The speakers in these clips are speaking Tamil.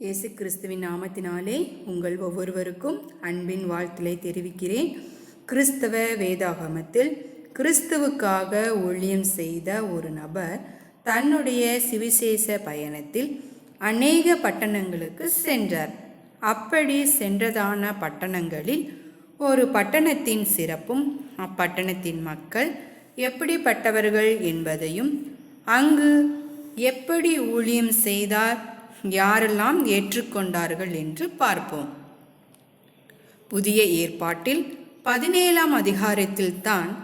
இயேசு கிறிஸ்துவின் நாமத்தினாலே உங்கள் ஒவ்வொருவருக்கும் அன்பின் வாழ்த்துலை தெரிவிக்கிறேன். கிறிஸ்தவ வேதாகமத்தில் கிறிஸ்துவுக்காக ஊழியம் செய்த ஒரு நபர் தன்னுடைய சிவிசேஷ பயணத்தில் அநேக பட்டணங்களுக்கு சென்றார். அப்படி சென்றதான பட்டணங்களில் ஒரு பட்டணத்தின் சிறப்பும் அப்பட்டணத்தின் மக்கள் எப்படிப்பட்டவர்கள் என்பதையும் அங்கு எப்படி ஊழியம் செய்தார் யாரெல்லாம் ஏற்றுக்கொண்டார்கள் என்று பார்ப்போம். புதிய ஏற்பாட்டில் பதினேழாம் அதிகாரத்தில் தான்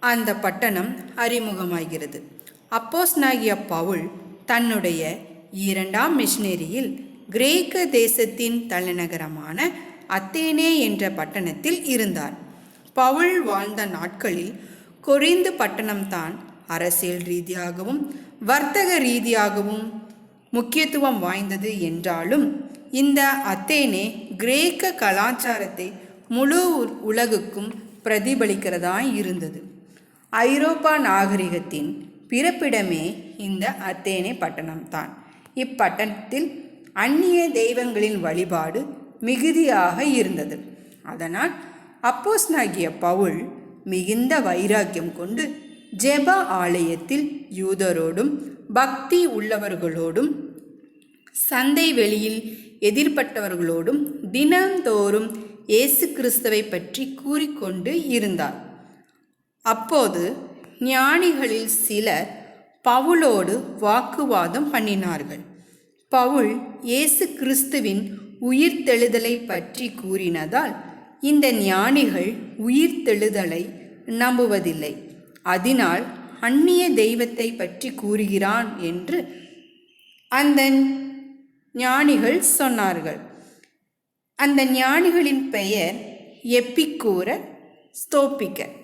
அந்த பட்டணம் அறிமுகமாகிறது. அப்போஸ் நாகிய பவுல் தன்னுடைய இரண்டாம் மிஷினரியில் கிரேக்க தேசத்தின் தலைநகரமான அத்தேனே என்ற பட்டணத்தில் இருந்தார். பவுல் வாழ்ந்த நாட்களில் கொரிந்து பட்டணம்தான் அரசியல் ரீதியாகவும் வர்த்தக ரீதியாகவும் முக்கியத்துவம் வாய்ந்தது என்றாலும் இந்த அத்தேனே கிரேக்க கலாச்சாரத்தை முழு உலகுக்கும் பிரதிபலிக்கிறதாய் இருந்தது. ஐரோப்பா நாகரிகத்தின் பிறப்பிடமே இந்த அத்தேனே பட்டணம்தான் இப்பட்டணத்தில் அந்நிய தெய்வங்களின் வழிபாடு மிகுதியாக இருந்தது. அதனால் அப்போஸ்னாகிய பவுல் மிகுந்த வைராக்கியம் கொண்டு ஜெப ஆலயத்தில் யூதரோடும் பக்தி உள்ளவர்களோடும் சந்தை வெளியில் எதிர்ப்பட்டவர்களோடும் தினந்தோறும் இயேசு கிறிஸ்துவை பற்றி கூறிக்கொண்டு இருந்தார். அப்போது ஞானிகளில் சிலர் பவுலோடு வாக்குவாதம் பண்ணினார்கள். பவுல் இயேசு கிறிஸ்துவின் உயிர்த்தெழுதலை பற்றி கூறினதால் இந்த ஞானிகள் உயிர்த்தெழுதலை நம்புவதில்லை. அதனால் அந்நிய தெய்வத்தை பற்றி கூறுகிறான் என்று அந்த ஞானிகள் சொன்னார்கள். அந்த ஞானிகளின் பெயர் எப்பிக்கூரர் ஸ்தோப்பிக்கர்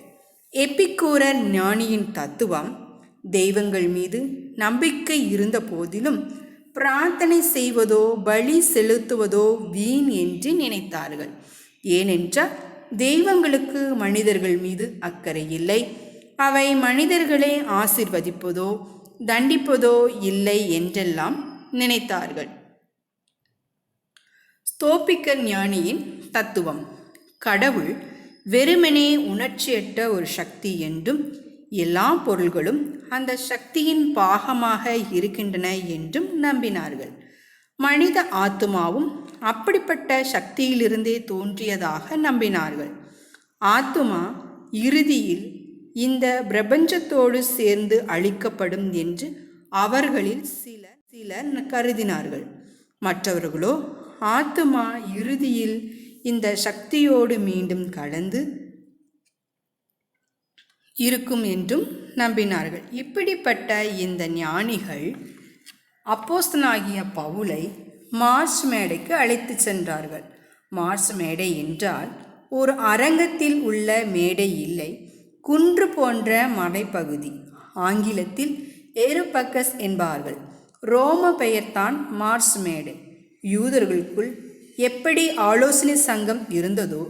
எப்பிக்கூரர் ஞானியின் தத்துவம் தெய்வங்கள் மீது நம்பிக்கை இருந்த போதிலும் பிரார்த்தனை செய்வதோ பலி செலுத்துவதோ வீண் என்று நினைத்தார்கள். ஏனென்றால் தெய்வங்களுக்கு மனிதர்கள் மீது அக்கறை இல்லை. அவை மனிதர்களை ஆசிர்வதிப்பதோ தண்டிப்பதோ இல்லை என்றெல்லாம் நினைத்தார்கள். ஸ்தோபிக்க ஞானியின் தத்துவம் கடவுள் வெறுமனே உணர்ச்சியற்ற ஒரு சக்தி என்றும் எல்லா பொருள்களும் அந்த சக்தியின் பாகமாக இருக்கின்றன என்றும் நம்பினார்கள். மனித ஆத்துமாவும் அப்படிப்பட்ட சக்தியிலிருந்தே தோன்றியதாக நம்பினார்கள். ஆத்துமா இறுதியில் இந்த பிரபஞ்சத்தோடு சேர்ந்து அழிக்கப்படும் என்று அவர்களில் சில சிலர் கருதினார்கள். மற்றவர்களோ ஆத்துமா இறுதியில் இந்த சக்தியோடு மீண்டும் கலந்து இருக்கும் என்றும் நம்பினார்கள். இப்படிப்பட்ட இந்த ஞானிகள் அப்போஸ்தனாகிய பவுலை மார்ச் மேடைக்கு அழைத்து சென்றார்கள். மார்ச் மேடை என்றால் ஒரு அரங்கத்தில் உள்ள மேடை இல்லை. குன்று போன்ற மலைப்பகுதி. ஆங்கிலத்தில் எருபக்கஸ் என்பார்கள். ரோம பெயர்தான் மார்ஸ் மேடை யூதர்களுக்குள் எப்படி ஆலோசனை சங்கம் இருந்ததோ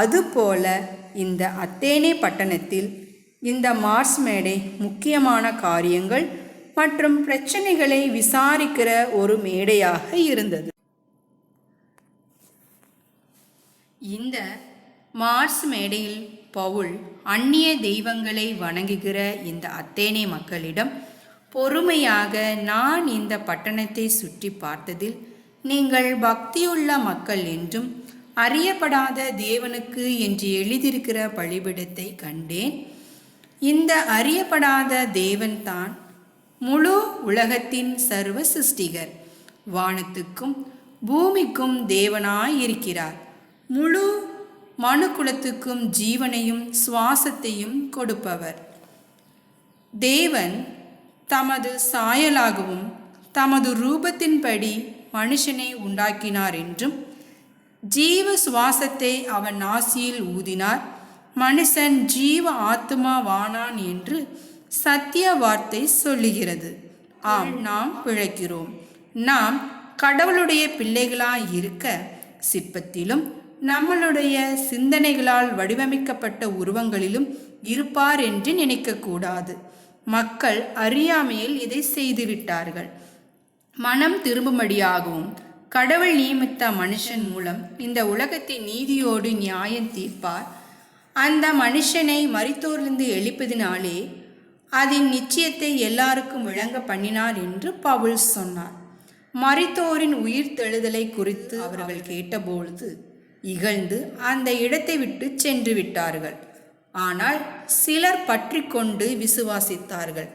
அதுபோல இந்த அத்தேனே பட்டணத்தில் இந்த மார்ஸ் மேடை முக்கியமான காரியங்கள் மற்றும் பிரச்சனைகளை விசாரிக்கிற ஒரு மேடையாக இருந்தது. இந்த மார்ஸ் மேடையில் பவுல் அந்நிய தெய்வங்களை வணங்குகிற இந்த அத்தேனே மக்களிடம் பொறுமையாக நான் இந்த பட்டணத்தை சுற்றி பார்த்ததில் நீங்கள் பக்தியுள்ள மக்கள் என்றும் அறியப்படாத தேவனுக்கு என்று எழுதியிருக்கிற பழிபிடத்தை கண்டேன். இந்த அறியப்படாத தேவன்தான் முழு உலகத்தின் சர்வ சிருஷ்டிகர். வானத்துக்கும் பூமிக்கும் தேவனாய் இருக்கிறார் முழு மனுக்குலத்துக்கும் ஜீவனையும் சுவாசத்தையும் கொடுப்பவர். தேவன் தமது சாயலாகவும் தமது ரூபத்தின்படி மனுஷனை உண்டாக்கினார் என்றும் ஜீவ சுவாசத்தை அவன் நாசியில் ஊதினார் மனுஷன் ஜீவ ஆத்மாவானான் என்று சத்திய வார்த்தை சொல்லுகிறது. ஆம் நாம் பிழைக்கிறோம். நாம் கடவுளுடைய பிள்ளைகளாய் இருக்க சிற்பத்திலும் நம்மளுடைய சிந்தனைகளால் வடிவமைக்கப்பட்ட உருவங்களிலும் இருப்பார் என்று நினைக்கக்கூடாது. மக்கள் அறியாமையில் இதை செய்துவிட்டார்கள். மனம் திரும்பும்படியாகவும் கடவுள் நியமித்த மனுஷன் மூலம் இந்த உலகத்தை நீதியோடு நியாயம் தீர்ப்பார். அந்த மனுஷனை மரித்தோரிலிருந்து எழுப்பதினாலே அதன் நிச்சயத்தை எல்லாருக்கும் விளங்க பண்ணினார் என்று பவுல் சொன்னார். மறத்தோரின் உயிர் தெழுதலை குறித்து அவர்கள் கேட்டபொழுது இகழ்ந்து அந்த இடத்தை விட்டு சென்று விட்டார்கள். ஆனால் சிலர் பற்றி கொண்டு விசுவாசித்தார்கள்.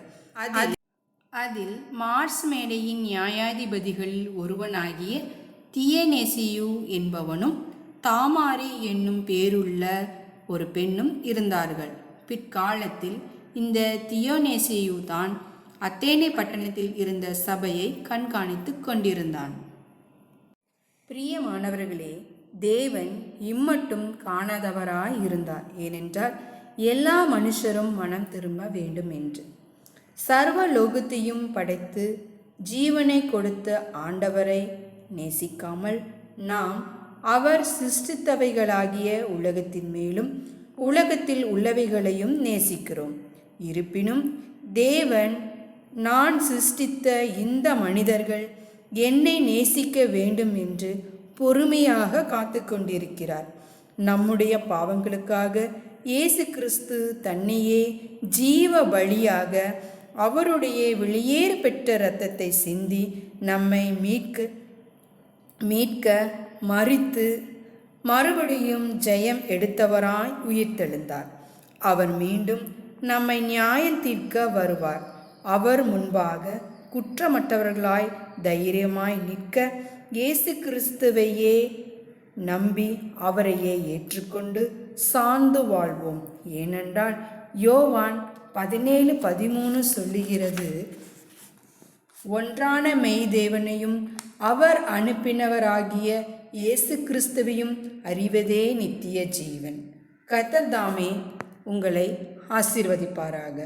அதில் மார்ஸ் மேடையின் நியாயாதிபதிகளில் ஒருவனாகிய தியனேசியு என்பவனும் தாமாரி என்னும் பேருள்ள ஒரு பெண்ணும் இருந்தார்கள். பிற்காலத்தில் இந்த தியோனேசியு தான் அத்தேனே பட்டணத்தில் இருந்த சபையை கண்காணித்துக் கொண்டிருந்தான். பிரியமானவர்களே தேவன் இம்மட்டும் காணாதவராய் இருந்தார் ஏனென்றால் எல்லா மனுஷரும் மனம் திரும்ப வேண்டும் என்று சர்வ லோகத்தையும் படைத்து ஜீவனை கொடுத்த ஆண்டவரை நேசிக்காமல் நாம் அவர் சிருஷ்டித்தவைகளாகிய உலகத்தின் மேலும் உலகத்தில் உள்ளவைகளையும் நேசிக்கிறோம். இருப்பினும் தேவன் நான் சிருஷ்டித்த இந்த மனிதர்கள் என்னை நேசிக்க வேண்டும் என்று பொறுமையாக காத்து கொண்டிருக்கிறார் நம்முடைய பாவங்களுக்காக இயேசு கிறிஸ்து தன்னையே ஜீவ பலியாக அவருடைய வெளியேறு பெற்ற இரத்தத்தை சிந்தி நம்மை மீட்க மீட்க மறித்து மறுபடியும் ஜெயம் எடுத்தவராய் உயிர்த்தெழுந்தார். அவர் மீண்டும் நம்மை நியாயம் தீர்க்க வருவார். அவர் முன்பாக குற்றமற்றவர்களாய் தைரியமாய் நிற்க இயேசு கிறிஸ்துவையே நம்பி அவரையே ஏற்றுக்கொண்டு சார்ந்து வாழ்வோம். ஏனென்றால் யோவான் பதினேழு பதிமூணு சொல்லுகிறது ஒன்றான மெய்தேவனையும் அவர் அனுப்பினவராகிய இயேசு கிறிஸ்துவையும் அறிவதே நித்திய ஜீவன். கத்தர்தாமே உங்களை ஆசீர்வதிப்பாராக.